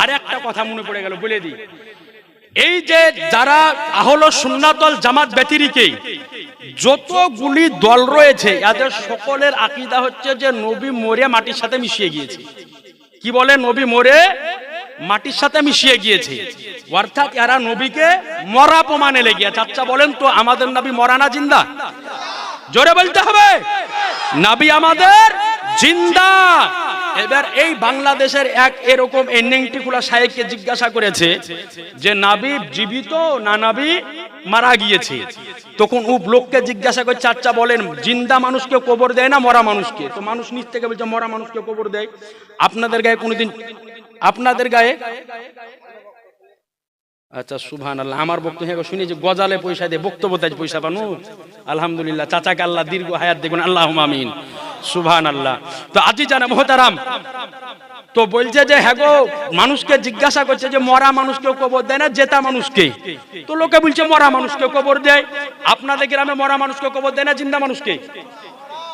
আর একটা কথা মনে পড়ে গেল, বলে দিই। এই যে যারা আহল সুন্নাতল জামাত ব্যতিরিকে, যতগুলি দল রয়েছে, এদের সকলের আকিদা হচ্ছে যে নবী মরে মাটির সাথে মিশিয়ে গিয়েছে। কি বলে? নবী মরে মাটির সাথে মিশিয়ে গিয়েছে। অর্থাৎ এরা নবীকে মরা প্রমাণে লেগিয়েছে আচ্ছা বলেন তো, আমাদের নবী মরা না জিন্দা? জোরে বলতে হবে। নাবি আমাদের জিন্দা। এবার এই বাংলাদেশের এক এরকম এন্নেংটি সাহেবকে জিজ্ঞাসা করেছে যে, নাবি, জীবিত না নাবি মারা গিয়েছে? তখন উপ লোককে জিজ্ঞাসা করে আচ্ছা বলেন, জিন্দা মানুষকে কবর দেয় না মরা মানুষকে? তো মানুষ নিচ থেকে বলছে, মরা মানুষকে কবর দেয়। আপনাদের গায়ে কোনোদিন, আপনাদের গায়ে? আচ্ছা সুভান আল্লাহ আমার বক্তব্য শুনি যে, গজালে পয়সা দিয়ে বক্তব্য দেয় পয়সা পানু আলহামদুলিল্লাহ, চাচাকে আল্লাহ দীর্ঘ হায়াত দেখুন। আল্লাহ আমিন। সুভান আল্লাহ তো আজি জানে মোহতারাম, তো বলছে যে হ্যাঁ গো, মানুষকে জিজ্ঞাসা করছে যে, মরা মানুষকে কবর দেয় না, জেতা মানুষকে? তো লোকে বলছে, মরা মানুষকে কবর দেয়। আপনাদের গ্রামে মরা মানুষকে কবর দেয় না, জিন্দা মানুষকে?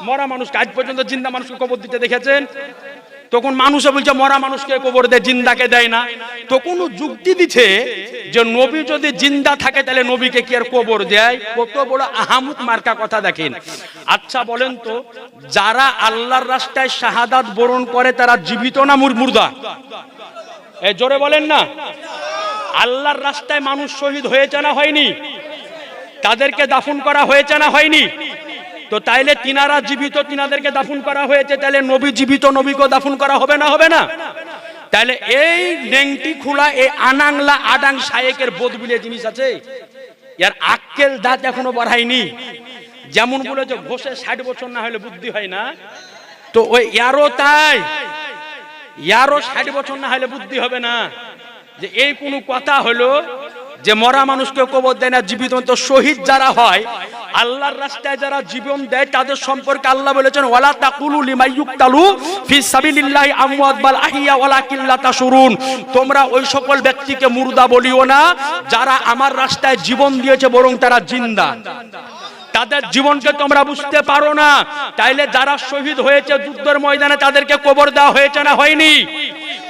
মরা মানুষকে আজ পর্যন্ত জিন্দা মানুষকে কবর দিতে দেখেছেন? তখন মানুষে বলছে, মরা মানুষকে কবর দেয়, জিন্দাকে দেয় না। ও যুক্তি দিচ্ছে যে নবী যদি জিন্দা থাকে, তাহলে নবীকে কি আর কবর দেয়? কত বড় আহামুত মার্কা কথা দেখেন। আচ্ছা বলেন তো, যারা আল্লাহর রাস্তায় শাহাদাত বরণ করে, তারা জীবিত না মুর- মুর্দা? এ, জোরে বলেন না। আল্লাহর রাস্তায় মানুষ শহীদ হয়েছে না হয়নি? তাদেরকে দাফন করা হয়েছে না হয়নি? তো তাইলে তিনারা জীবিত, তিনাদেরকে দাফন করা হয়েছে তাহলে নবী জীবিত নবীকে দাফন করা হবে না হবে না? তাহলে এই নেংটি খোলা, এই আনাংলা আডাং শায়েকের বোধ বলে জিনিস আছে? ইয়ার আক্কেল দাঁত এখনও বাড়ায়নি। যেমন বলেছে, ঘষে ষাট বছর না হলে বুদ্ধি হয় না। তো ওই ইয়ারও তাই। ইয়ারও ষাট বছর না হলে বুদ্ধি হবে না। যে এই কোনো কথা হলো যে মরা মানুষকে কবর দেয় না, জীবিত তো শহীদ যারা হয়, আল্লাহর রাস্তায় যারা জীবন দেয়, তাদের সম্পর্কে আল্লাহ বলেছেন, ওয়ালা তাকুলু লিমা ইউক্তালু ফি সাবিলিল্লাহি আমওয়াত বাল আহিয়া ওয়ালাকিল্লা তাশুরুন। তোমরা ওই সকল ব্যক্তিকে মুর্দা বলিও না, যারা আমার রাস্তায় জীবন দিয়েছে বরং তারা জিন্দা। তাদের জীবনকে তোমরা বুঝতে পারো না। তাইলে যারা শহীদ হয়েছে যুদ্ধের ময়দানে, তাদেরকে কবর দেওয়া হয়েছে না হয়নি?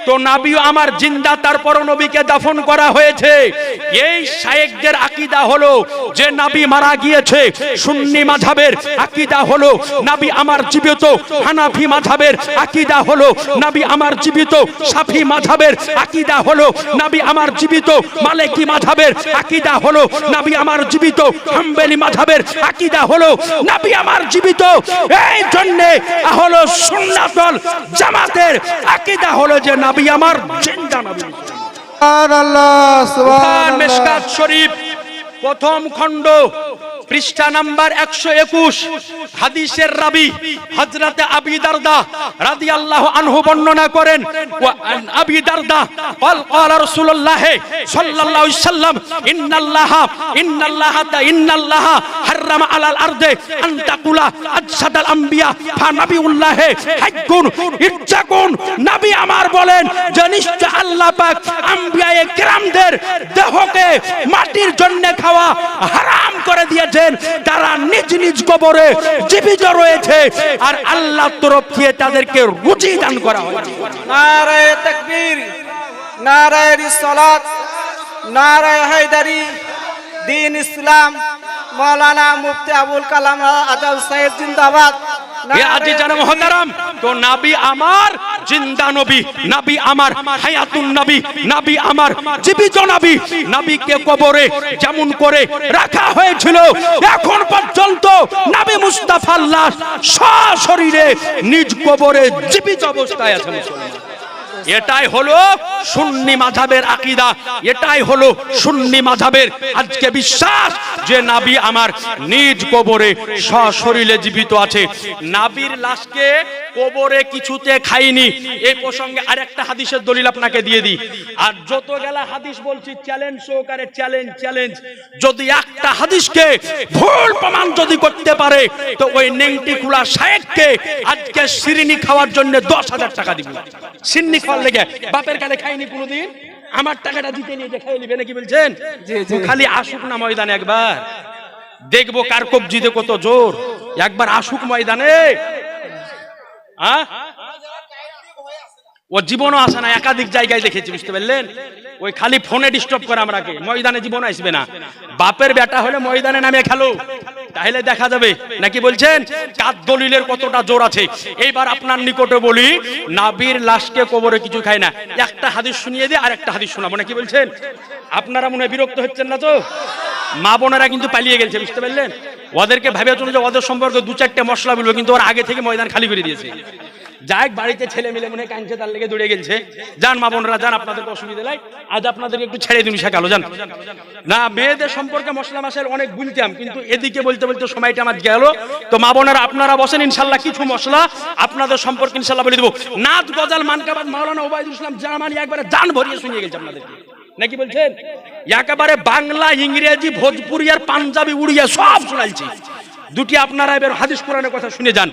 তো নাবিও আমার জিন্দা তারপর নবীকে দাফন করা হয়েছে। এই শায়েকদের আকীদা হলো যে নাবি মারা গিয়েছে, সুন্নি মাঝাবের আকীদা হলো নাবি আমার জীবিত, হানাফি মাঝাবের আকীদা হলো নাবি আমার জীবিত, সাফি মাঝাবের আকীদা হলো নাবি আমার জীবিত, মালিকি মাঝাবের আকীদা হলো নাবি আমার জীবিত, হাম্বেলি মাঝাবের আকীদা হলো নাবি আমার জীবিত। এই জন্য হলো সুন্নাতল জামাতের আকীদা হলো যে নাবি আমার জিন্দা নবী। কুরআন মেশকাত শরীফ। প্রথম খণ্ড, পৃষ্ঠা নাম্বার একশো একুশ, হাদিসের রাবি হজরত আবি দারদা রাদি আল্লাহ আনহু বর্ণনা করেন আবি দারদা কল কল সাল্লাল্লাহু সাল্লাম, ইন্নাল্লাহ ইন্নাল্লাহ তা ইন্নাল্লাহ হারাম আলাল আরদে আন্তাকুলা আজসাদাল আম্বিয়া, ফা আমার বলেন যে নিশ্চয় আল্লাহ পাক আম্বিয়ায়ে কেরামদের দেহকে মাটির জন্য খাওয়া হারাম করে দিয়েছেন। তারা নিজ নিজ কবরে জীবিত রয়েছে আর আল্লাহ তরফ দিয়ে তাদেরকে রুচি দান করা হয়েছে। নারায় নারায় নারায় হায়দারি দিন ইসলাম মৌলানা মুফতি আবুল কালাম আজাদ সাহেব জিন্দাবাদ। তো নাবি আমার জিন্দা নবী নাবি আমার হায়াতুন নবী নাবি আমার জীবিত নবী নবীকে কবরে যেমন করে রাখা হয়েছিল এখন পর্যন্ত নবী মুস্তাফার লাশ সশরীরে নিজ কবরে জীবিত অবস্থায় আছে মুসলমান। এটাই হলো সুন্নি মাধাবের আকিদা, এটাই হলো সুন্নি মাধাবের আজকে বিশ্বাস যে নাবি আমার নিজ কবরে সশরীরে জীবিত আছে। নাবির লাশকে কবরে কিছুতে খাইনি। এই প্রসঙ্গে আরেকটা হাদিসের দলিল আপনাকে দিয়ে দিই। আর যত গেলা হাদিস বলছি চ্যালেঞ্জ সহকারে চ্যালেঞ্জ চ্যালেঞ্জ যদি একটা হাদিসকে ভুল প্রমাণ যদি করতে পারে তো ওই নেংটি খুলা শায়েককে আজকে সিরিনি খাওয়ার জন্য দশ হাজার টাকা দিব। সিন্নি খাওয়ার লেগে বাপের কালে খাইনি কোনোদিন? আমার টাকাটা দিতে নিয়ে খাই নিবে নাকি বলছেন? খালি আসুক না ময়দানে একবার। দেখব কার কবজিতে কত জোর। একবার আসুক ময়দানে? ও জীবনও আসে না, একাধিক জায়গায় দেখেছি, বুঝতে পারলেন? ওই খালি ফোনে ডিস্টার্ব করে আমরাকে ময়দানে জীবন আসবে না। বাপের বেটা হলে ময়দানে নামে খেলো। তাহলে দেখা যাবে, নাকি বলছেন? কার দলিলের কতটা জোর আছে। এইবার আপনার নিকটে বলি, নাবির লাশকে কবরে কিছু খায় না। একটা হাদিস শুনিয়ে দিয়ে আর একটা হাদিস শোনাবো, নাকি বলছেন? আপনারা মনে বিরক্ত হচ্ছেন না তো? মা বোনেরা কিন্তু পালিয়ে গেছে, বুঝতে পারলেন? ওদেরকে ভেবে চলে যে ওদের সম্পর্কে দু চারটে মশলা বলব কিন্তু ওরা আগে থেকে ময়দান খালি করে দিয়েছে। যাই বাড়িতে ছেলে মিলে মনে কাঁদছে, তার লেগে দৌড়ে গেছে যান মা বোনরা, যান, আপনাদেরকে অসুবিধা নাই। আজ আপনাদেরকে একটু ছেড়ে দিন শেখালো যান। না, মেয়েদের সম্পর্কে মশলা মাসের অনেক বলতাম কিন্তু এদিকে বলতে বলতে সময়টা আমার গেল। তো মা বোনেরা, আপনারা বসেন ইনশাল্লাহ কিছু মশলা আপনাদের সম্পর্কে ইনশাল্লাহ বলে দেবো। নাথ গজাল, মানকাবাদ, মাওলানা ওবায়দুল ইসলাম জামানি একবারে জান ভরিয়ে শুনিয়ে গেছে আপনাদেরকে। নাকি বলছেন? একেবারে বাংলা, ইংরেজি, ভোজপুরি আর পাঞ্জাবি, উড়িয়া সব শোনাইছি। দুটি আপনারা এবার হাদিস কোরআনের কথা শুনে যান।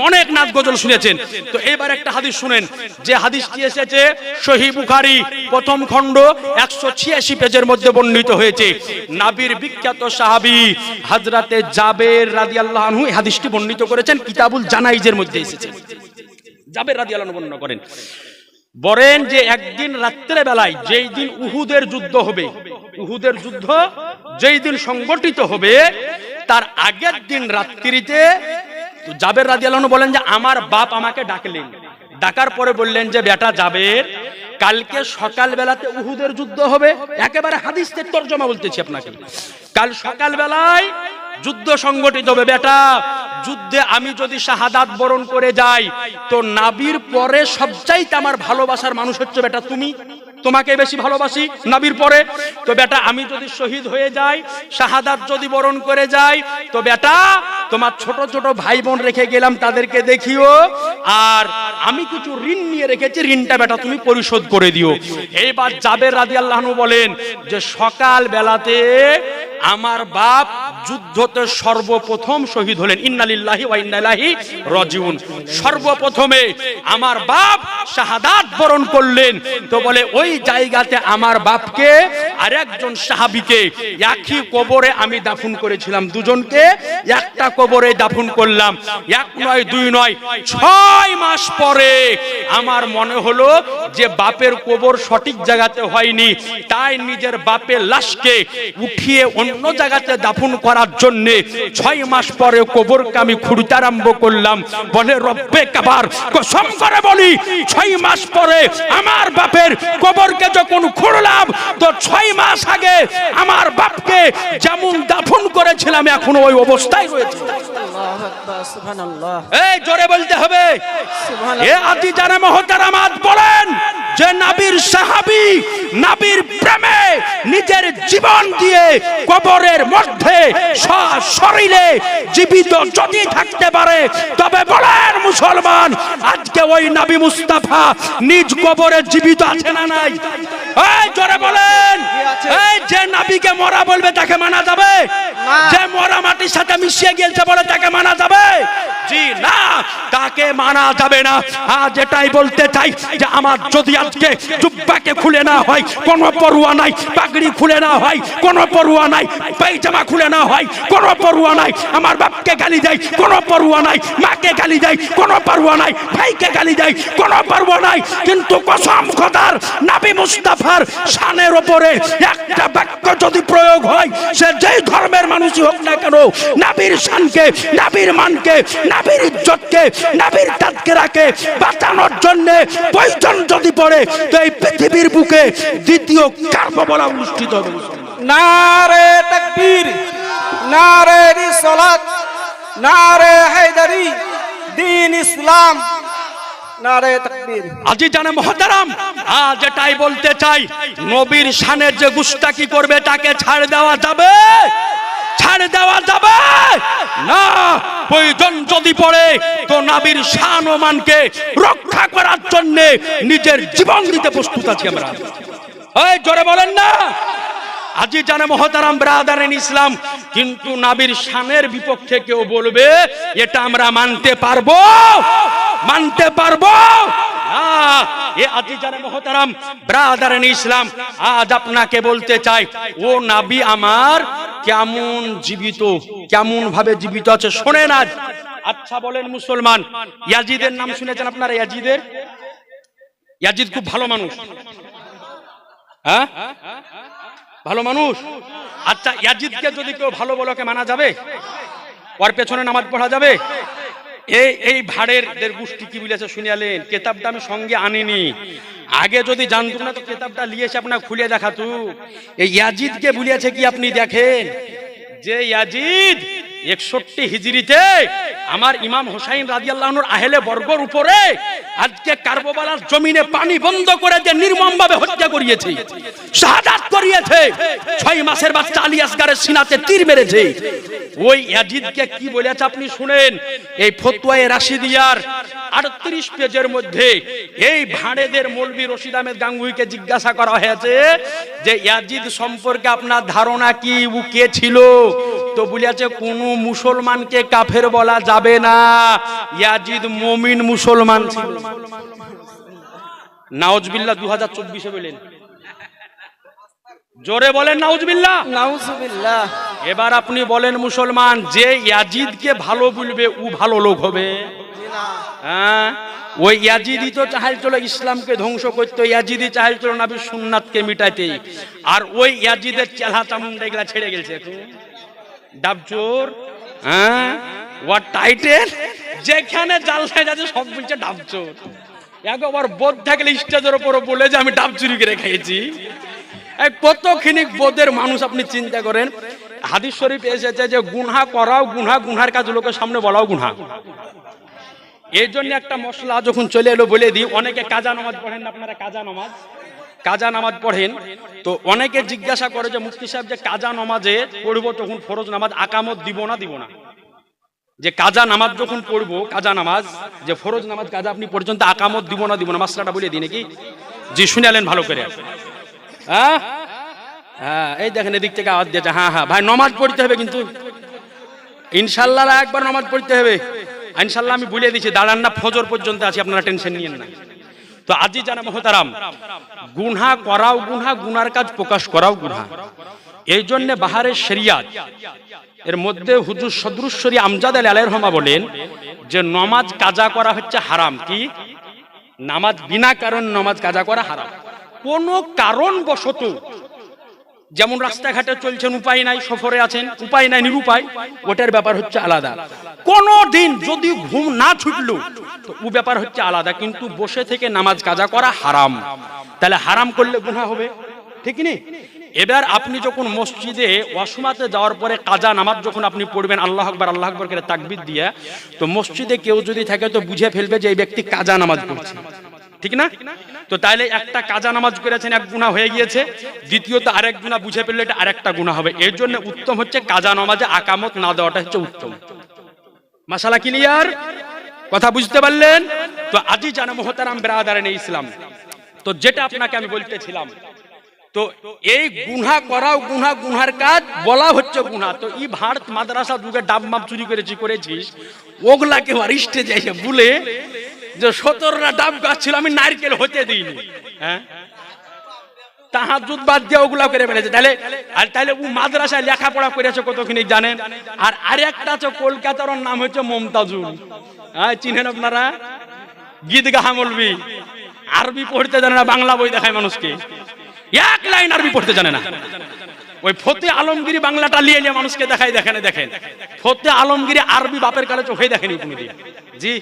অনেক নাচ গজল শুনেছেন। তো এবার একটা হাদিস শুনেন। যে হাদিসটি এসেছে, সহি বুখারি, প্রথম খণ্ড, একশো ছিয়াশি পেজের মধ্যে বর্ণিত হয়েছে। নাবির বিখ্যাত সাহাবি হাজরাতে জাবের রাদি আল্লাহ এই হাদিসটি বর্ণিত করেছেন, কিতাবুল জানাইজের মধ্যে এসেছে। জাবের রাদি আল্লাহ বর্ণনা করেন। বলেন যে একদিন রাত্রে বেলায় যেই দিন উহুদের যুদ্ধ হবে, উহুদের যুদ্ধ যেই দিন সংগঠিত হবে, তার আগের দিন রাত্রিতে জাবের রাদিয়াল্লাহু বলেন যে আমার বাপ আমাকে ডাকলেন। ডাকার পরে বললেন যে, বেটা জাবের, কালকে সকাল বেলাতে উহুদের যুদ্ধ হবে। একেবারে হাদিসের তর্জমা বলতেছি আপনাকে। কাল সকাল বেলায় যুদ্ধ সংগঠিত হবে, বেটা। যুদ্ধে আমি যদি শাহাদাত বরণ করে যাই, তো নাবির পরে সবচাইতে আমার ভালোবাসার মানুষ হচ্ছে বেটা তুমি। তোমাকে বেশি ভালোবাসি নাবির পরে। তো বেটা, আমি যদি শহীদ হয়ে যাই, শাহাদাত যদি বরণ করে যাই, তো বেটা, তোমার ছোট ছোট ভাই বোন রেখে গেলাম তাদেরকে দেখিও। আর আমি কিছু ঋণ নিয়ে রেখেছি, ঋণটা বেটা তুমি পরিশোধ করে দিও। এইবার জাবের রাজি আল্লাহনু বলেন যে সকাল বেলাতে আমার বাপ যুদ্ধতে সর্বপ্রথম শহীদ হলেন, ইন্নালিল্লাহি ওয়া ইন্নালাহি রাজিউন। সর্বপ্রথমে আমার বাপ শাহাদাত বরণ করলেন। তো বলে, ওই জায়গাতে আমার বাপকে আর একজন সাহাবীকে একই কবরে আমি দাফন করেছিলাম, দুজনকে একটা কবরে দাফন করলাম। এক নয়, দুই নয়, ছয় মাস পরে আমার মনে হলো যে বাপের কবর সঠিক জায়গাতে হয়নি। তাই নিজের বাপের লাশকে উঠিয়ে অন্য জায়গাতে দাফন করার জন্য ছয় মাস পরে কবরকে আমি খুঁড়তে আরম্ভ করলাম। বলে, রব্বে কাবার, কসম করে বলি, ছয় মাস পরে আমার বাপের কবরকে যখন খুঁড়লাম, তো ছয় মাস আগে আমার বাপকে যেমন দাফন করেছিলাম, এখন ওই অবস্থায় রয়েছে। এই জোরে বলতে হবে। এ আদি জানা মহতারামাত বলেন যে নাবির সাহাবি নাবির প্রেমে নিজের জীবন দিয়ে কবরের মধ্যে শরীরে জীবিত যদি থাকতে পারে তবে বলেন মুসলমান আজকে ওই নাবি মুস্তাফা নিজ কবরে জীবিত আছে না নাই? এই জোরে বলেন। এই যে নাবিকে মরা বলবে তাকে মানা যাবে? যে মরা মাটির সাথে মিশিয়ে গিয়েছে বলে তাকে মানা যাবে? জি না, তাকে মানা যাবে না। আজ এটাই বলতে চাই যে আমার যদি আজকে জুব্বাকে খুলে না হয়, কোনো পড়ুয়া নাই, পাগড়ি খুলে না হয়, কোনো পড়ুয়া নাই, পায়জামা খুলে না হয়, কোনো পড়ুয়া নাই, আমার বাপকে গালি দেয়, কোনো পড়ুয়া নাই, মাকে গালি দেয়, কোনো পড়ুয়া নাই, ভাইকে গালি দেয়, কোনো পড়ুয়া নাই। কিন্তু কসম খোদার নাবি মুস্তাফার শানের ওপরে একটা বাক্য যদি প্রয়োগ হয়, সে যেই ধর্মের মানুষই হোক না কেন, নাবির শানকে নাবির মানকে নাবির ইজ্জতকে নাবির তাৎকেরাকে বাঁচানোর জন্য প্রয়োজন যদি পড়ে তো এই পৃথিবীর বুকে দ্বিতীয় কার্যবলা অনুষ্ঠিত হবে। নারে তাকবীর নারে রিসালাত নারে হায়দারি দিন ইসলাম আজি জানে মহতারাম আজ এটাই বলতে চাই নবীর শানের যে গুস্তাকি করবে তাকে ছাড় দেওয়া যাবে। ছাড় দেওয়া যাবে। না, প্রয়োজন যদি পড়ে, তো নাবির শান ও মানকে রক্ষা করার জন্য নিজের জীবন দিতে প্রস্তুত আছি আমরা। এই, জোরে বলেন না। আজি জানে মহতারাম ব্রাদারেন ইসলাম, কিন্তু নাবির শানের বিপক্ষে কেউ বলবে, এটা আমরা মানতে পারব। মানতে পারব? এ আজি জানে মহতারাম ব্রাদারেন ইসলাম, আজ আপনাকে বলতে চাই, ও নাবি আমার কেমন জীবিত? কেমন ভাবে জীবিত আছে শোনেন আজ। আচ্ছা বলেন মুসলমান, ইয়াজিদের নাম শুনেছেন আপনারা? ইয়াজিদের? ইয়াজিদ খুব ভালো মানুষ। হ্যাঁ? ভালো মানুষ? আচ্ছা ইয়াজিদকে যদি কেউ ভালো বলোকে মানা যাবে? ওর পেছনে নামাজ পড়া যাবে? এই এই ভাড়ের গোষ্ঠী কি বলেছে শুনিয়ালেন? কেতাবটা আমি সঙ্গে আনিনি। আগে যদি জানতো না, তো কেতাবটা নিয়ে এসে আপনার খুলে দেখাতু। এই ইয়াজিদকে বলিয়াছে কি আপনি দেখেন? যে ইয়াজিদ একষট্টি হিজরিতে আমার ইমাম হোসাইন রাজিয়াল্লাহনুর আহেলে বর্গর উপরে আজকে কার্বোবালার জমিনে পানি বন্ধ করে দিয়ে নির্মম ভাবে হত্যা করিয়েছে। শাহাদাত করিয়েছে। ছয় মাসের বাচ্চা আলী আসগারের সিনাতে তীর মেরেছে। ওই ইয়াজিদকে কি বলেছে আপনি শুনেন? এই ফতুয়ায়ে রাশিদিয়ার আটত্রিশ পেজের মধ্যে এই ভাড়েদের মৌলবী রশিদ আহমেদ গাঙ্গুইকে জিজ্ঞাসা করা হয়েছে যে, ইয়াজিদ সম্পর্কে আপনার ধারণা কি? ও কে ছিল? তো বলিয়াছে কোন মুসলমানকে কাফের বলা যাবে না। ইয়াজিদ মমিন মুসলমান ছিল। নাওজবিল্লাহ দু হাজার চব্বিশে বলেন। জোরে বলেন নাউজবিল্লাহ। নাউজুবিল্লাহ। এবার আপনি বলেন মুসলমান যে ইয়াজিদকে ভালো বলবে ও ভালো লোক হবে। হ্যাঁ? ওই ইয়াজিদি তো চাহাল চলো ইসলামকে ধ্বংস করতে ইয়াজিদি চাহাল চলো নাবি সুন্নাতকে মিটাইতে। আর ওই ইয়াজিদের চেলা চামুন্ডা এগুলা ছেড়ে গেছে ডাবচোর হ্যাঁ? ওয়ার টাইটেল যেখানে জাল খাই যাচ্ছে সব বলছে ডাবচোর একবার বোধ থাকলে স্টেজের উপর বলে যে আমি ডাব চুরি করে খেয়েছি কতখানি বোধের মানুষ আপনি চিন্তা করেন? হাদিস শরীফ এসেছে যে গুনহা করাও গুনহা, গুনহার কাজ লোকের সামনে বলাও গুনহা। এই জন্য একটা মশলা যখন চলে এলো বলে দিই, অনেকে কাজা নামাজ পড়েন আপনারা কাজা নামাজ কাজা নামাজ পড়েন। তো অনেকে জিজ্ঞাসা করে যে মুফতি সাহেব যে কাজা নামাজে পড়ব তখন ফরজ নামাজ আকামত দিব না দিব না? যে কাজা নামাজ যখন পড়ব, কাজা নামাজ, যে ফরজ নামাজ কাজা আপনি পর্যন্ত আকামত দিব না দিব না, মাসলাটা বলে দিই নাকি? জি শুনালেন ভালো করে। হ্যাঁ? হ্যাঁ এই দেখেন এদিক থেকে আওয়াজ দিয়েছে। হ্যাঁ হ্যাঁ ভাই, নমাজ পড়তে হবে কিন্তু। ইনশাল্লাহ একবার নমাজ পড়তে হবে। ইনশাল্লাহ আমি বলে দিচ্ছি, দাঁড়ান না, ফজর পর্যন্ত আছি, আপনারা টেনশন নিয়েন না। তো আজি জানা মহতারাম, গুনহা করাও গুনহা, গুনার কাজ প্রকাশ করাও গুনহা। এই জন্য বাহারের শরিয়াত, এর মধ্যে হুজুর সদরুশ্বরী আমজাদ আলী আলাইহির রহমা বলেন যে নমাজ কাজা করা হচ্ছে হারাম। কি? নামাজ বিনা কারণ নমাজ কাজা করা হারাম। কোন কারণ বশত যেমন রাস্তাঘাটে চলছেন, উপায় নাই, সফরে আছেন, উপায় নাই, নিরুপায়, ওটার ব্যাপার হচ্ছে আলাদা। কোন দিন যদি ঘুম না ছুটলো, তো ও ব্যাপার হচ্ছে আলাদা, কিন্তু বসে থেকে নামাজ কাজা করা হারাম। তাহলে হারাম করলে গুনাহ হবে, ঠিক নেই এবার আপনি যখন মসজিদে ওয়াসুমাতে যাওয়ার পরে কাজা নামাজ যখন আপনি পড়বেন, আল্লাহ আকবর আল্লাহ আকবর করে তাকবির দিয়ে, তো মসজিদে কেউ যদি থাকে, তো বুঝে ফেলবে যে এই ব্যক্তি কাজা নামাজ পড়ছে। ঠিক না? তো তাইলে একটা কাজা নামাজ করেছেন, এক গুণা হয়ে গিয়েছে। দ্বিতীয়ত আরেক গুণা বুঝে পেলে এটা আরেকটা গুণা হবে। এর জন্য উত্তম হচ্ছে কাজা নামাজে আকামত না দেওয়াটা হচ্ছে উত্তম। মাসালা ক্লিয়ার? কথা বুঝতে পারলেন? তো আজই জানা মোহতারাম বেরাদারেন ইসলাম। তো যেটা আপনাকে আমি বলতেছিলাম তো এই গুনহা করাও গুনহা, গুনহার কাজ বলা হচ্ছে গুনহা। তো ই ভারত মাদ্রাসা যুগে ডাব মাপ চুরি করেছি, করেছিস? ওগুলাকে আরিস্টে যাইছে বলে যে সতেরোটা ডাব গাছ ছিল, আমি নারকেল হতে দিইনি। হ্যাঁ? তাহাজুদ বাদ দিয়ে ওগুলা করে ফেলেছে। তাহলে, আর তাহলে ও মাদ্রাসায় লেখাপড়া করেছে কতখানি জানেন আর আরেকটা আছে, কলকাতার নাম হচ্ছে মমতাজুল। হ্যাঁ চিনেন আপনারা? গীত গাহা মলবি আরবি পড়তে জানে না, বাংলা বই দেখায় মানুষকে। এক লাইন আরবি পড়তে জানে না। ওই ফতে আলমগিরি বাংলাটা লিয়ে নিয়ে মানুষকে দেখাই দেখেন দেখেন। ফতে আলমগিরি আরবি বাপের কালে চোখে দেখেনি কোনোদিন। জি,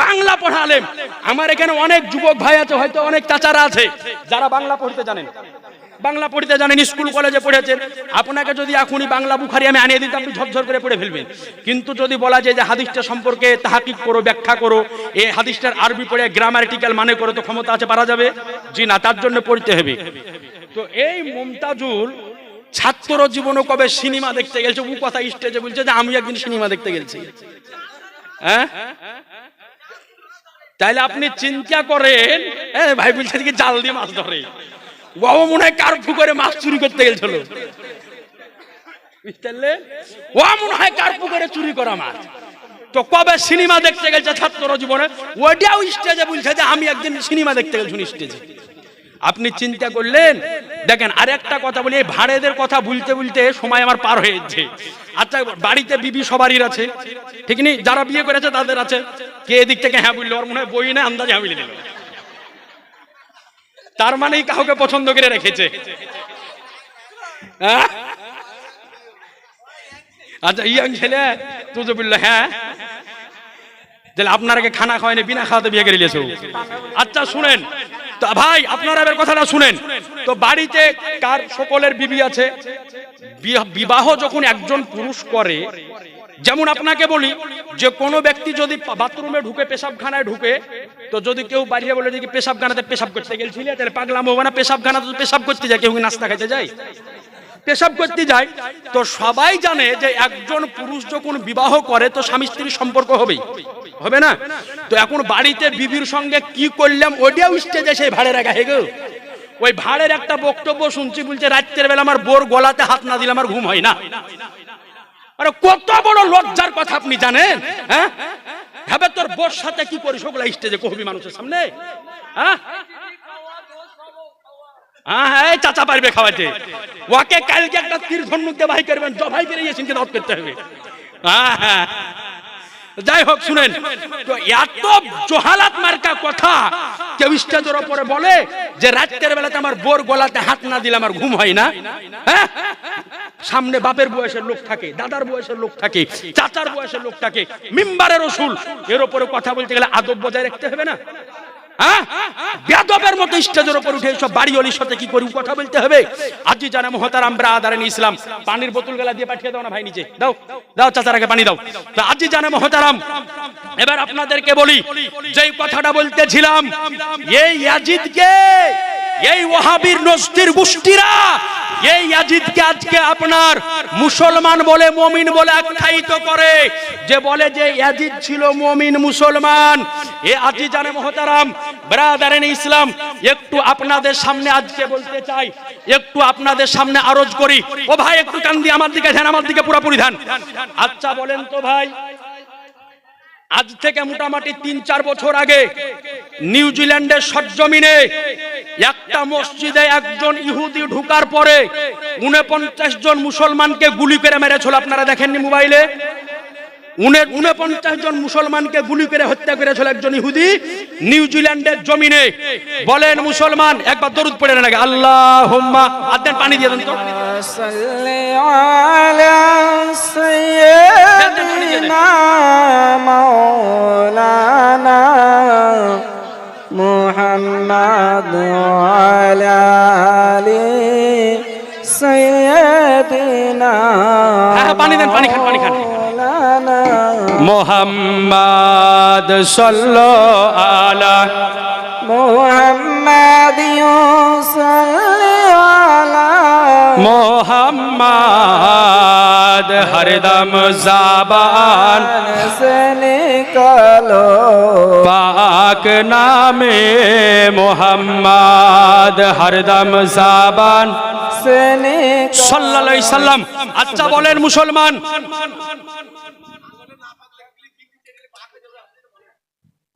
বাংলা পড়ালেম। আমার এখানে অনেক যুবক ভাই আছে, হয়তো অনেক চাচারা আছে, যারা বাংলা পড়তে জানেন। বাংলা পড়তে জানেন, স্কুল, কলেজে পড়েছেন। আপনাকে যদি এখনই বাংলা বুখারি আমি আনিয়ে দিতে আপনি ঝরঝর করে পড়ে ফেলবেন। কিন্তু যদি বলা যায় যে হাদিসটা সম্পর্কে তাহাকিক করো, ব্যাখ্যা করো, এই হাদিসটার আরবি পড়ে গ্রামারিটিক্যাল মানে করো, তো ক্ষমতা আছে, পারা যাবে? জি না, তার জন্য পড়তে হবে। তো এই মমতাজুল ছাত্র জীবনে কবে সিনেমা দেখতে গেছে, ও কথা স্টেজে বলছে যে আমি একদিন সিনেমা দেখতে গেছি। হ্যাঁ? তাইলে আপনি চিন্তা করেন ভাই বলছে জাল দিয়ে মাছ ধরে। ও মনে হয় কার পুকুরে মাছ চুরি করতে গেছিল। বুঝতে ও মনে হয় কার পুকুরে চুরি করা মাছ। তো কবে সিনেমা দেখতে গেছে ছাত্র জীবনে? ওইটাও স্টেজে বলছে যে আমি একদিন সিনেমা দেখতে গেছি স্টেজে আপনি চিন্তা করলেন? দেখেন আরেকটা কথা বলি এই ভাড়েদের কথা বলতে বলতে সময় আমার পার হয়ে যাচ্ছে। আচ্ছা বাড়িতে বিবি সবারই আছে। ঠিক নেই? যারা বিয়ে করেছে তাদের আছে। কে এদিক থেকে হ্যাঁ বলল? ওর মনে হয় বই না আন্দাজে হ্যাঁ বলে দিল। তার মানেই কাউকে পছন্দ করে রেখেছে। হ্যাঁ? আচ্ছা ইয়াং ছেলে তুজো বলল হ্যাঁ? তাহলে আপনার আগে খানা খাওয়াইনি, বিনা খাওয়াতে বিয়ে করে নিয়েছে। আচ্ছা শুনেন। তো ভাই, আপনারা এবার কথাটা শুনেন। তো বাড়িতে কার, সকলের বিবি আছে? বিবাহ যখন একজন পুরুষ করে যেমন আপনাকে বলি যে কোনো ব্যক্তি যদি বাথরুমে ঢুকে পেশাবখানায় ঢুকে, তো যদি কেউ বাড়িয়ে বলে দেখি পেশাবখানাতে পেশাব করতে গেছিল তাহলে পাগলাম হবে না পেশাবখানা তো পেশাব করতে যায়, কেউ নাস্তা খাইতে যায়? পেশাব করতে যায়, তো সবাই জানে যে একজন পুরুষ যখন বিবাহ করে, তো স্বামী স্ত্রীর সম্পর্ক হবেই। হবে না? তো এখন বাড়িতে বিবির সঙ্গে কি করলাম ওটাও স্টেজে সেই ভাড়ের আগে হেগো ওই ভাড়ের একটা বক্তব্য শুনছি, বলছে, রাত্রের বেলা আমার বোর গলাতে হাত না দিলে আমার ঘুম হয় না। কত বড় লজ্জার কথা আপনি জানেন হ্যাঁ? তোর বোর সাথে কি করিস ওগুলা স্টেজে কবি মানুষের সামনে? হ্যাঁ? হ্যাঁ হ্যাঁ চাচা পারবে খাওয়াতে ওকে কালকে একটা তীর ভাই করবেন করতে যাই হোক শুনেন। তো এত জহালাত মার্কা কথা কেউ স্টেজের ওপরে বলে যে রাত্রের বেলাতে আমার বোর গলাতে হাত না দিলে আমার ঘুম হয় না? হ্যাঁ? সামনে বাপের বয়সের লোক থাকে, দাদার বয়সের লোক থাকে, চাচার বয়সের লোক থাকে, মিম্বারের রসুল এর ওপরে কথা বলতে গেলে আদব বজায় রাখতে হবে না? হ্যাঁ? মতো স্টেজের উপর উঠে সব বাড়ি অলির সাথে কি করি? কথা বলতে হবে? আজি জানা মহতারাম ব্রাদারান ইসলাম। পানির বোতল গেলা দিয়ে পাঠিয়ে দাও না ভাই নিচে। দাও দাও চাচার আগে পানি দাও। তো আজি জানা মহতারাম, এবার আপনাদেরকে বলি, যেই কথাটা বলতেছিলাম, এই ইয়াজিদকে এই ওয়াহাবির নস্তির গোষ্ঠীরা এই ইয়াজিদকে আজকে আপনার মুসলমান বলে, মমিন বলে আখ্যায়িত করে। যে বলে যে ইয়াজিদ ছিল মমিন মুসলমান। এ আজি জানে মহতারাম ব্রাদারেন ইসলাম, একটু আপনাদের সামনে আজকে বলতে চাই, একটু আপনাদের সামনে আরজ করি। ও ভাই, একটু কান দিয়ে আমার দিকে ধ্যান, আমার দিকে পুরোপুরি ধ্যান। আচ্ছা বলেন তো ভাই, আজ থেকে মোটামুটি তিন চার বছর আগে নিউজিল্যান্ডের সরজমিনে একটা মসজিদে একজন ইহুদি ঢুকার পরে উনপঞ্চাশ জন মুসলমানকে গুলি করে মেরেছিল আপনারা দেখেননি মোবাইলে? উনপঞ্চাশ জন মুসলমানকে গুলি করে হত্যা করেছিল একজন ইহুদি নিউজিল্যান্ডের জমিনে। বলেন মুসলমান একবার দরুদ পড়ে লাগে আল্লাহ হোম্মা আদেন পানি দিয়ে দেন তো। মাওলানা محمد وعلى آل سيدنا محمد صلى على محمد صلى على محمد হরদম জাবান সে নিকালো পা پاک نام محمد ہر دم زبان صلی اللہ علیہ وسلم اچھا بولیں مسلمان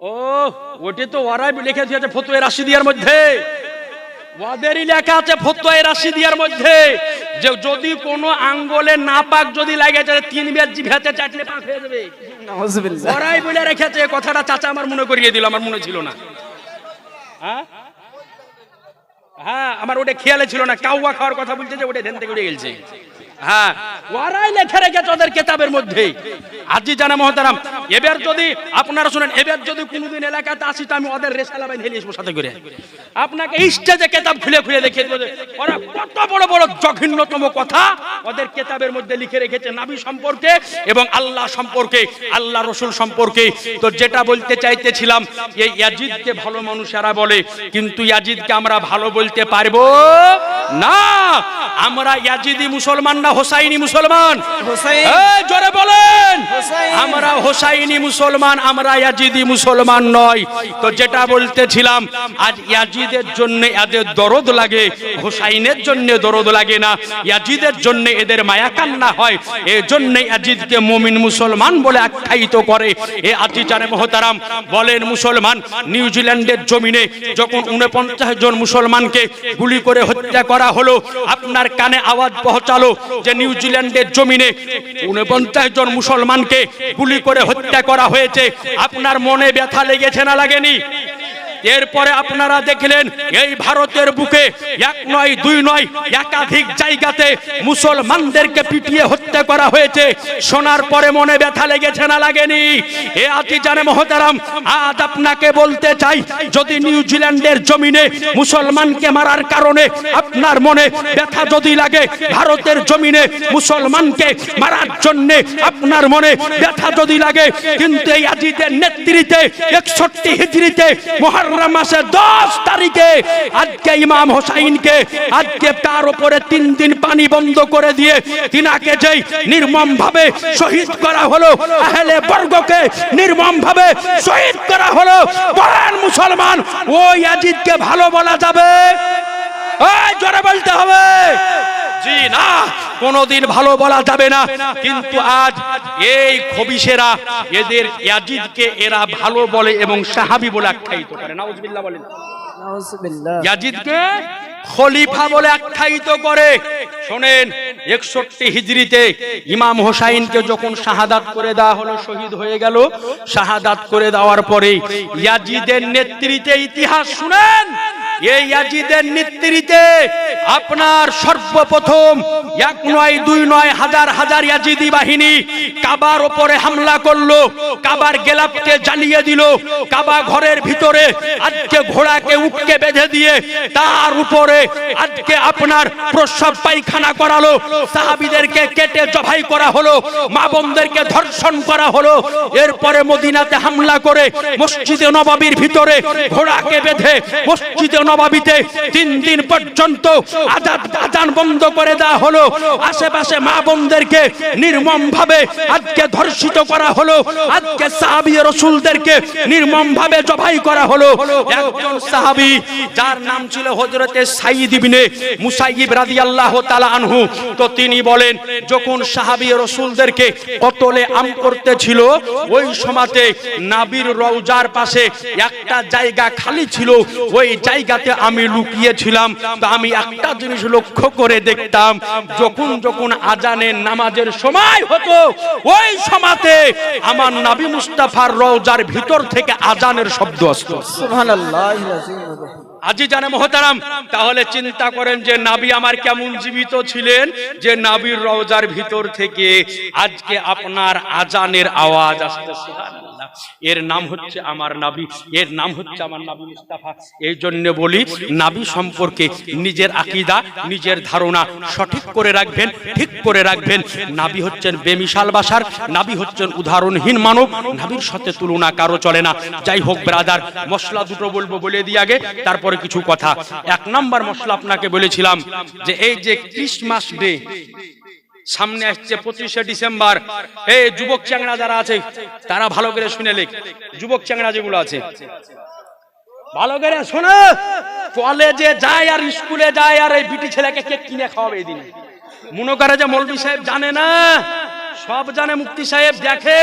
ও ওটি তো ওরাই লিখে দিয়েছে ফতুয়ে রাশিদিয়ার মধ্যে ওদের লেখা আছে ফতোয়া রাশিদিয়ার মধ্যে যে যদি কোনো আঙ্গলে না পাক যদি লাগে যায় তিন বের জিভাতে চাটলে পাক হয়ে যাবে। ওরাই বলে রেখেছে কথাটা চাচা আমার মনে করিয়ে দিল আমার মনে ছিল না। হ্যাঁ? হ্যাঁ আমার ওটা খেয়ালে ছিল না কাউয়া খাওয়ার কথা বলছে যে ওটা ধ্যান থেকে উড়ে গেছে। হ্যাঁ কথা ওদের কেতাবের মধ্যে লিখে রেখেছে নাবি সম্পর্কে এবং আল্লাহ সম্পর্কে, আল্লাহ রসুল সম্পর্কে। তো যেটা বলতে চাইতেছিলাম, এই ইয়াজিদকে ভালো মানুষেরা বলে, কিন্তু ইয়াজিদকে আমরা ভালো বলতে পারব না। আমরা ইয়াজিদি মুসলমান না হোসাইনি মুসলমান। জোরে বলেন। আমরা হোসাইনি মুসলমান আমরা ইয়াজিদি মুসলমান নয়। তো যেটা বলতেছিলাম আজ ইয়াজিদের জন্য এদের দরদ লাগে হোসাইনের জন্য দরদ লাগে না। ইয়াজিদের জন্য এদের মায়া কান্না হয় এই জন্য ইয়াজিদকে মুমিন মুসলমান বলে আখ্যায়িত করে। এ আতিচারে মহতারাম বলেন মুসলমান নিউজিল্যান্ডের জমিনে যখন উনপঞ্চাশ জন মুসলমানকে গুলি করে হত্যা করা হলো আপনার কানে আওয়াজ পৌঁছালো যে নিউজিল্যান্ডের জমিনে উনপঞ্চাশ জন মুসলমানকে গুলি করে হত্যা করা হয়েছে। আপনার মনে ব্যথা লেগেছে না লাগেনি? এরপরে আপনারা দেখলেন এই ভারতের বুকে এক নয়, দুই নয়, একাধিক জায়গাতে মুসলমানদেরকে পিটিয়ে হত্যা করা হয়েছে। শোনার পরে মনে ব্যথা লেগেছে না লাগেনি? এ আতি জানে মহতারাম, আজ আপনাকে বলতে চাই, যদি নিউজিল্যান্ডের জমিনে মুসলমানকে মারার কারণে আপনার মনে ব্যথা যদি লাগে, ভারতের জমিনে মুসলমানকে মারার জন্য আপনার মনে ব্যথা যদি লাগে, কিন্তু এই আজিদের নেতৃত্বে একষট্টি হিজড়িতে মহরম মাসের দশ তারিখে আজকে ইমাম হোসাইনকে, আজকে তার উপরে তিন দিন পানি বন্ধ করে দিয়ে তিনাকে যেই নির্মম ভাবে শহীদ করা হলো, আহলে বর্গকে নির্মম ভাবে শহীদ করা হলো, বলেন মুসলমান, ওই আজিদকে ভালো বলা যাবে? জোরে বলতে হবে। জি না কোনোদিন ভালো বলা যাবে না। কিন্তু আজ এই খবিসেরা এদের ইয়াজিদকে এরা ভালো বলে এবং সাহাবি বলে আখ্যায়িত করে। নাউজুবিল্লাহ বলেন। নাউজুবিল্লাহ। ইয়াজিদকে খলিফা বলে আখ্যায়িত করে। শোনেন একষট্টি হিজরিতে ইমাম হোসাইনকে যখন শাহাদাত করে দেওয়া হলো শহীদ হয়ে গেল। শাহাদাত করে দেওয়ার পরে ইয়াজিদের নেতৃত্বে ইতিহাস শুনেন। আপনার সর্বপ্রথম এক নয়, দুই নয় হাজার হাজার ইয়াজিদি বাহিনী কাবার ওপরে হামলা করল, কাবার গেলাপকে জ্বালিয়ে দিল, কাবা ঘরের ভিতরে আজকে ঘোড়াকে বেঁধে দিয়ে তার উপরে আজকে আপনার প্রসব পায়খানা করালো, সাহাবিদেরকে কেটে জবাই করা হলো, মা বোনদেরকে ধর্ষণ করা হলো, এরপরে মদিনাতে হামলা করে মসজিদে নবাবির ভিতরে ঘোড়াকে বেঁধে মসজিদে নবাবিতে তিন দিন পর্যন্ত আজাদ আজান বন্ধ করে দেওয়া হলো। আশেপাশে মা বোনদেরকে নির্মম ভাবে আজকে ধর্ষিত করা হলো। আজকে সাহাবি রসুলদেরকে নির্মম ভাবে জবাই করা হলো। একজন সাহাবি, যার নাম ছিল হজরতে সাইদ ইবনে মুসাইব রাদিয়াল্লাহু তাআলা আনহু। তো তিনি বলেন, যখন সাহাবি রসুলদেরকে কতলে আম করতে ছিল ওই সমাতে নাবির রওজার পাশে একটা জায়গা খালি ছিল। ওই জায়গাতে আমি লুকিয়েছিলাম তো আমি একটা জিনিস লক্ষ্য করে দেখতাম যখন যখন আজানের নামাজের সময় হতো ওই সমাতে আমার নাবি মুস্তাফার রওজার ভিতর থেকে আজানের শব্দ আসতো। আজি জানে মহতারাম তাহলে চিন্তা করেন যে নাবি আমার কেমন জীবিত ছিলেন যে নাবির রওজার ভিতর থেকে আজকে আপনার আজানের আওয়াজ আসতে সুবহানাল্লাহ। এর নাম হচ্ছে আমার নাবি, এর নাম হচ্ছে আমার নাবি মুস্তাফা। এই জন্য বলি, নাবি সম্পর্কে নিজের আকিদা, নিজের ধারণা সঠিক করে রাখবেন, ঠিক করে রাখবেন। নাবি হচ্ছেন বেমিশাল বাসার, নাবি হচ্ছেন উদাহরণহীন মানব। নাবির সাথে তুলনা কারও চলে না। যাই হোক ব্রাদার মশলা দুটো বলব বলে দিয়ে আগে, তারপরে কিছু কথা। এক নাম্বার মশলা আপনাকে বলেছিলাম যে, এই যে ক্রিসমাস ডে সামনে আসছে পঁচিশে ডিসেম্বর। এই যুবক চ্যাংড়া যারা আছে, তারা ভালো করে শুনে লেখ। যুবক চ্যাংড়া যেগুলো আছে। ভালো করে শোনো। কলেজে যায় আর স্কুলে যায় আর এই বিটি ছেলেকে কেক কিনে খাওয়াবে এই দিনে মনে করে যে মৌলবি সাহেব জানে না। সব জানে মুক্তি সাহেব দেখে।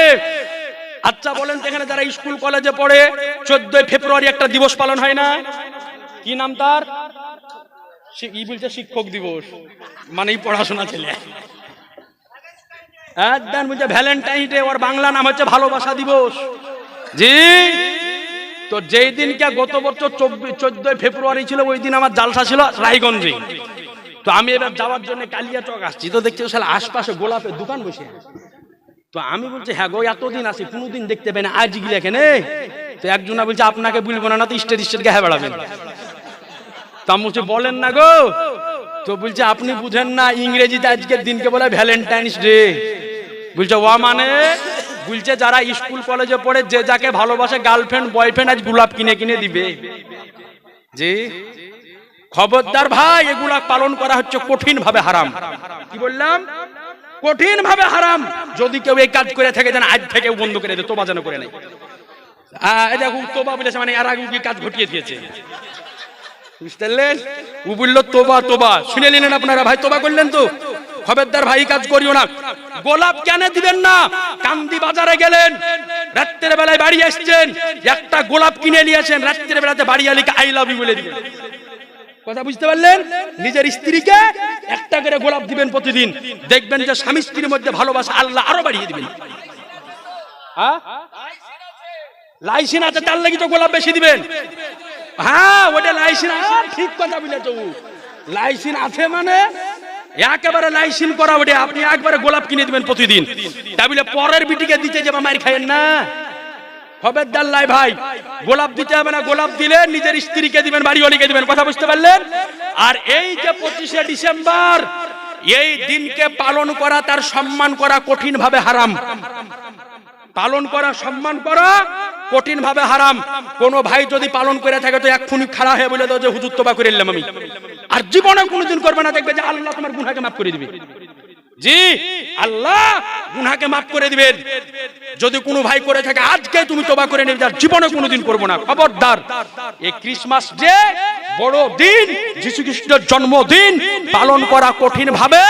আচ্ছা বলেন তো এখানে যারা স্কুল কলেজে পড়ে, চোদ্দই ফেব্রুয়ারি একটা দিবস পালন হয় না? কি নাম তার? ই বলছে শিক্ষক দিবস। মানে পড়াশোনা ছেলে। একদম বলছে ভ্যালেন্টাইন ডে ওর বাংলা নাম হচ্ছে ভালোবাসা দিবস। জি? তো যেই দিনকে গত বছর চব্বিশ চোদ্দই ফেব্রুয়ারি ছিল, ওই দিন আমার জালসা ছিল রায়গঞ্জে। তো আমি এবার যাওয়ার জন্য কালিয়া চক আসছি। তো দেখছি সালে আশপাশে গোলাপের দোকান বসে তো আমি বলছি হ্যাঁ গো, এতদিন আসি কোনোদিন দেখতে পাই না। আজ গিলে এখানে তো একজনা বলছে, আপনাকে বলব না না তো স্টেট স্টেট গায়ে বেড়াবেন। তা আমি বলেন না গো। তো বলছে, আপনি বুঝেন না, ইংরেজিতে আজকের দিনকে বলে ভ্যালেন্টাইন্স ডে বলছে ও মানে? বলছে যারা স্কুল, কলেজে পড়ে, যে যাকে ভালোবাসে গার্লফ্রেন্ড বয়ফ্রেন্ড আজ গোলাপ কিনে কিনে দিবে। জি? খবরদার ভাই, এগুলা পালন করা হচ্ছে কঠিন ভাবে হারাম। কি বললাম? কঠিন ভাবে হারাম। যদি কেউ এই কাজ করে থাকে, যেন আজ থেকে বন্ধ করে দে তোবা যেন করে নেই দেখো তোবা বলেছে মানে আর আগে কাজ ঘটিয়ে দিয়েছে? বুঝতে পারলেন? ও বলল, তোবা তোবা। শুনে নিলেন আপনারা, ভাই, তোবা করলেন তো? খবরদার ভাই, কাজ করিও না। গোলাপ কেন দিবেন না? কান্দি বাজারে গেলেন। রাত্রের বেলায় বাড়ি আসছেন। একটা গোলাপ কিনে নিয়েছেন রাত্রের বেলাতে বাড়ি আলিকে আই লাভ ইউ বলে দিবেন কথা বুঝতে পারলেন? নিজের স্ত্রীকে একটা করে গোলাপ দিবেন প্রতিদিন। দেখবেন যে স্বামী স্ত্রীর মধ্যে ভালোবাসা আল্লাহ আরও বাড়িয়ে দিবেন। হ্যাঁ? লাইসেন্স আছে, তার লাগি তো গোলাপ বেশি দিবেন। হ্যাঁ ওটা লাইসেন্স আছে। ঠিক কথা বলেছ লাইসেন্স আছে মানে একেবারে লাইসিন করা ওটা আপনি একবারে গোলাপ কিনে দিবেন প্রতিদিন। তা বলে পরের বিটিকে দিতে যাবে, মারি খাইয়েন না। লাই ভাই, গোলাপ দিতে হবে না, গোলাপ দিলে নিজের স্ত্রীকে দিবেন দিবেন। কথা পারলেন? আর এই যে পঁচিশে ডিসেম্বর, এই দিনকে পালন করা, তার সম্মান করা কঠিন ভাবে হারাম। পালন করা, সম্মান করা কঠিন ভাবে হারাম। কোন ভাই যদি পালন করে থাকে তো এক্ষুনি খাড়া হয়ে বলে দাও যে, হুজুর তোবা করে নিলাম আমি। আর জীবনে কোনোদিন করবে না, দেখবে যে আল্লাহ তোমার গুনাহকে মাফ করে দিবে। জি, আল্লাহ গুনাহকে মাফ করে দিবেন যদি কোনো ভাই করে থাকে, আজকে তুমি তোবা করে নেবে, যার জীবনে কোনোদিন করব না। খবরদার এই ক্রিসমাস ডে বড় দিন যিশু খ্রিস্টের জন্মদিন, পালন করা কঠিন ভাবে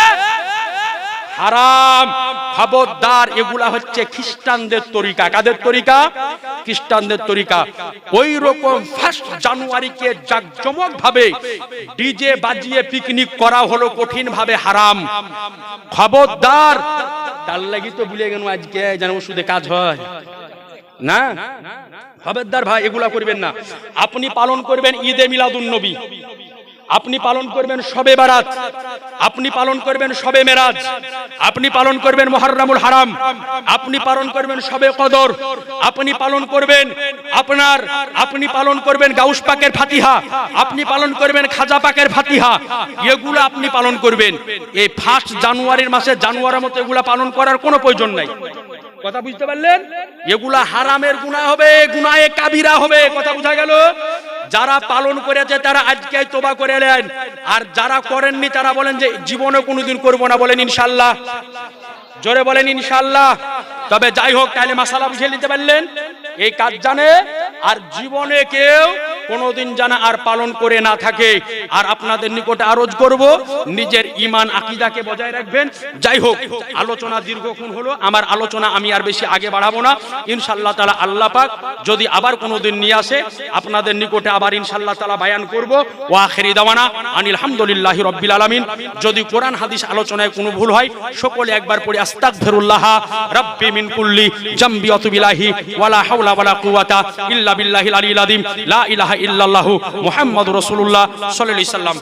হারাম। খবরদার এগুলা হচ্ছে খ্রিস্টানদের তরিকা। কাদের তরিকা? খ্রিস্টানদের তরিকা। ওই রকম ফার্স্ট জানুয়ারিকে জাকজমক ভাবে ডিজে বাজিয়ে পিকনিক করা হলো কঠিন ভাবে হারাম। খবরদার, তার লাগি তো ভুলে গেল আজকে, যেন ওষুধে কাজ হয়। না? খবরদার ভাই, এগুলা করবেন না। আপনি পালন করবেন ঈদে মিলাদুন নবী। আপনি পালন করবেন সবে বারাত। আপনি পালন করবেন সবে মেরাজ। আপনি পালন করবেন মহররামুল হারাম। আপনি পালন করবেন সবে কদর। আপনি পালন করবেন আপনার, আপনি পালন করবেন গাউস পাকের ফাতিহা। আপনি পালন করবেন খাজা পাকের ফাতিহা। এগুলো আপনি পালন করবেন। এই ফার্স্ট জানুয়ারির মাসে জানুয়ারের মতো এগুলা পালন করার কোনো প্রয়োজন নাই। কথা বুঝতে পারলেন? এগুলা হারামের গুণা হবে গুনায়ে কাবিরা হবে, কথা বোঝা গেল? যারা পালন করেছে তারা আজকে তোবা করে নেন। আর যারা করেননি তারা বলেন যে, জীবনে কোনোদিন করব না বলেন ইনশাল্লাহ। জোরে বলেন ইনশাল্লাহ। তবে যাই হোক তাহলে মাসালা বুঝে নিতে পারলেন। এই কাজ জানে, আর জীবনে কেউ কোনোদিন জানা আর পালন করে না থাকে। আর আপনাদের নিকটে আরজ করব, নিজের ইমান আকিদাকে বজায় রাখবেন। যাই হোক, আলোচনা দীর্ঘক্ষণ হলো, আমার আলোচনা আমি আর বেশি আগে বাড়াবো না। ইনশাল্লাহ তালা আল্লাহ পাক যদি আবার কোনোদিন নিয়ে আসে, আপনাদের নিকটে আবার ইনশাল্লাহ তালা বায়ান করব। ও আখেরি দাওয়ানা আনিল হামদুলিল্লাহি রব্বিল আলামিন। যদি কোরআন, হাদিস আলোচনায় কোনো ভুল হয়, সকলে একবার পড়ে আস্তাগফিরুল্লাহ। রাব্বি মিন কুল্লি জামবি অতুবিলাহি, ওয়ালা হাওলা ওয়ালা কুওয়াতা ইল্লা বিল্লাহিল আলিয়্যিল আযীম। লা ইলাহা ইল্লাল্লাহু মুহাম্মাদুর রাসূলুল্লাহ সাল্লাল্লাহু আলাইহি সাল্লাম